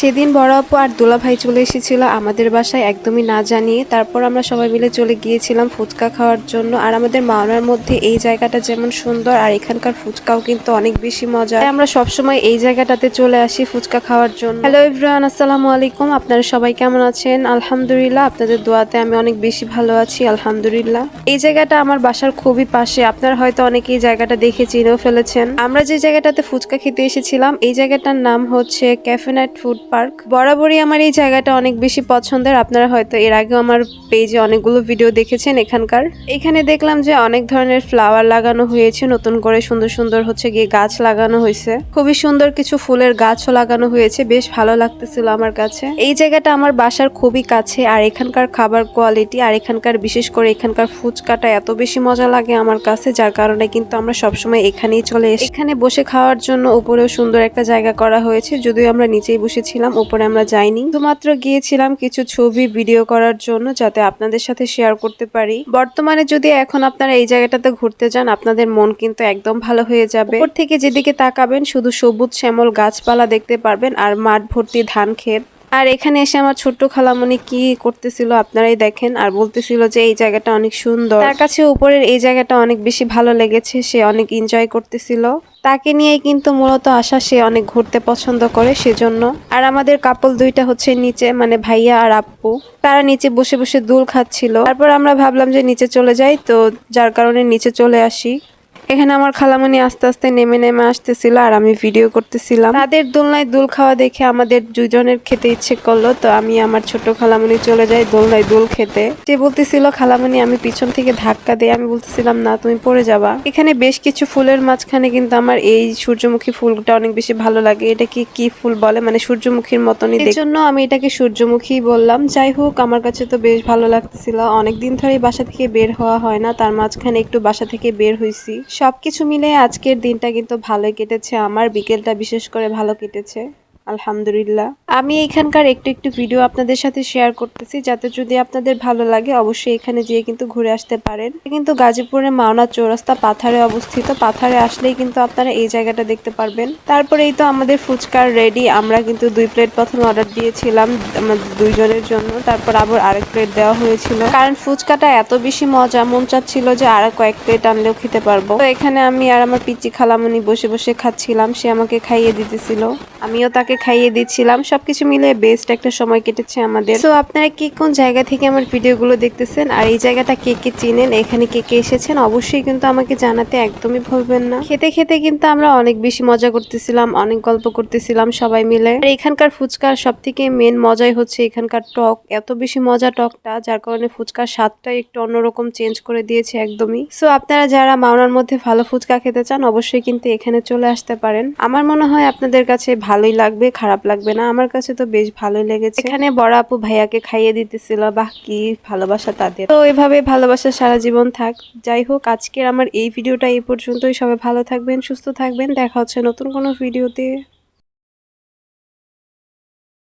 সেদিন বড় আপু আর দোলা ভাই চলে এসেছিল আমাদের বাসায় একদমই না জানিয়ে। তারপর আমরা সবাই মিলে চলে গিয়েছিলাম ফুচকা খাওয়ার জন্য। আর আমাদের মাওনার মধ্যে এই জায়গাটা যেমন সুন্দর, আর এখানকার ফুচকাও কিন্তু অনেক বেশি মজা আমরা সবসময় এই জায়গাটাতে চলে আসি ফুচকা খাওয়ার জন্য। হ্যালো ইব্রান আসসালামু আলাইকুম। আপনারা সবাই কেমন আছেন? আলহামদুলিল্লাহ, আপনাদের দোয়াতে আমি অনেক বেশি ভালো আছি, আলহামদুলিল্লাহ। এই জায়গাটা আমার বাসার খুবই পাশে। আপনারা হয়তো অনেকে এই জায়গাটা দেখে চিনেও ফেলেছেন। আমরা যে জায়গাটাতে ফুচকা খেতে এসেছিলাম, এই জায়গাটার নাম হচ্ছে ক্যাফে নাইট ফুড পার্ক। বরাবরই আমার এই জায়গাটা অনেক বেশি পছন্দের। আপনারা হয়তো এর আগেও আমার পেজে অনেকগুলো ভিডিও দেখেছেন এখানকার। এখানে দেখলাম যে অনেক ধরনের ফ্লাওয়ার লাগানো হয়েছে। নতুন করে সুন্দর সুন্দর হচ্ছে গিয়ে গাছ লাগানো হয়েছে। খুবই সুন্দর কিছু ফুলের গাছও লাগানো হয়েছে। বেশ ভালো লাগতেছিল আমার কাছে। এই জায়গাটা আমার বাসার খুবই কাছে। আর এখানকার খাবার কোয়ালিটি আর এখানকার বিশেষ করে এখানকার ফুচকাটা এত বেশি মজা লাগে আমার কাছে, যার কারণে কিন্তু আমরা সবসময় এখানেই চলে এসে এখানে বসে খাওয়ার জন্য উপরেও সুন্দর একটা জায়গা করা হয়েছে। যদিও আমরা নিচেই বসেছিলাম উপরে আমরা যাইনি। শুধুমাত্র গিয়েছিলাম কিছু ছবি, ভিডিও করার জন্য যাতে আপনাদের সাথে শেয়ার করতে পারি। বর্তমানে যদি এখন আপনারা এই জায়গাটাতে ঘুরতে যান, আপনাদের মন কিন্তু একদম ভালো হয়ে যাবে। উপর থেকে যেদিকে তাকাবেন, শুধু সবুজ শ্যামল গাছপালা দেখতে পারবেন আর মাঠ ভর্তি ধান ক্ষেত। আর এখানে এসে আমার ছোট্ট খালামণি কি করতেছিল আপনারাই দেখেন আর বলতেছিল যে এই জায়গাটা অনেক সুন্দর। তার কাছে উপরের এই জায়গাটা অনেক বেশি ভালো লেগেছে, সে অনেক এনজয় করতেছিল। তাকে নিয়েই কিন্তু মূলত আসা সে অনেক ঘুরতে পছন্দ করে সেজন্য। আর আমাদের কাপল দুইটা হচ্ছে নিচে মানে ভাইয়া আর আপ্পু। তারা নিচে বসে বসে দুল খাচ্ছিল। তারপর আমরা ভাবলাম যে নিচে চলে যাই, তো যার কারণে নিচে চলে আসি। এখানে আমার খালামণি আস্তে আস্তে নেমে নেমে আসতেছিল আর আমি ভিডিও করতেছিলাম। তাদের দোলনায় দোল খাওয়া দেখে আমাদের দুজনের খেতে ইচ্ছে করল, তো আমি আমার ছোট খালামণি চলে যাই দোলনায় দোল খেতে। যে বলতেছিল খালামণি আমি পিছন থেকে ধাক্কা দেই। আমি বলতেছিলাম, না, তুমি পড়ে যাবা। এখানে বেশ কিছু ফুলের মাঝখানে কিন্তু আমার এই সূর্যমুখী ফুলটা অনেক বেশি ভালো লাগে। এটা কি কি ফুল বলে? মানে সূর্যমুখীর মতনই এই জন্য আমি এটাকে সূর্যমুখী বললাম। যাই হোক, আমার কাছে তো বেশ ভালো লাগতেছিল। অনেকদিন ধরেই বাসা থেকে বের হওয়া হয় না, তার মাঝখানে একটু বাসা থেকে বের হয়েছি সবকিছু মিলে আজকের দিনটা কিন্তু ভালোই কেটেছে। আমার বিকেলটা বিশেষ করে ভালো কেটেছে। আলহামদুলিল্লাহ। আমি এখানকার একটু একটু ভিডিও আপনাদের সাথে শেয়ার করতেছি, যাতে যদি আপনাদের ভালো লাগে, অবশ্যই এখানে যেয়ে কিন্তু ঘুরে আসতে পারেন। কিন্তু গাজীপুরের মাওনা চৌরাস্তা পাথারে অবস্থিত। পাথারে আসলেই কিন্তু আপনারা এই জায়গাটা দেখতে পারবেন। তারপরে এই তো আমাদের ফুচকার রেডি আমরা কিন্তু দুই প্লেট প্রথমে অর্ডার দিয়েছিলাম আমাদের দুইজনের জন্য। তারপর আবার আরেক প্লেট দেওয়া হয়েছিল। কারণ ফুচকাটা এত বেশি মজা, মন চাচ্ছিল যে আর কয়েক প্লেট আনলেও খেতে পারব। তো এখানে আমি আর আমার পিচি খালামনি বসে বসে খাচ্ছিলাম। সে আমাকে খাইয়ে দিতেছিল। আমিও তাকে খাইয়ে দিচ্ছিলাম। সবকিছু মিলে বেস্ট একটা সময় কেটেছে আমাদের। তো আপনারা কি কোন জায়গা থেকে আমার ভিডিওগুলো দেখতেছেন? আর এই জায়গাটা কে কে চিনেন? এখানে কে কে এসেছেন? অবশ্যই কিন্তু আমাকে জানাতে একদমই ভুলবেন না। খেতে খেতে কিন্তু আমরা অনেক বেশি মজা করতেছিলাম, অনেক গল্প করতেছিলাম সবাই মিলে। আর এখানকার ফুচকার সব থেকে মেন মজাই হচ্ছে এখানকার টক। এত বেশি মজা টকটা, যার কারণে ফুচকার স্বাদটা একটু অন্যরকম চেঞ্জ করে দিয়েছে একদমই। সো আপনারা যারা মাওনার মধ্যে ভালো ফুচকা খেতে চান, অবশ্যই কিন্তু এখানে চলে আসতে পারেন। আমার মনে হয় আপনাদের কাছে ভালোই লাগবে খারাপ লাগবে না। আমার কাছে তো বেশ ভালোই লেগেছে। এখানে বড় আপু ভাইয়াকে খাইয়ে দিতেছিল। বাহ কি ভালোবাসা তাদের। তো এভাবে ভালোবাসা সারা জীবন থাক। যাই হোক আজকের আমার এই ভিডিওটা এই পর্যন্তই। সবাই ভালো থাকবেন সুস্থ থাকবেন। দেখা হচ্ছে নতুন কোনো ভিডিওতে।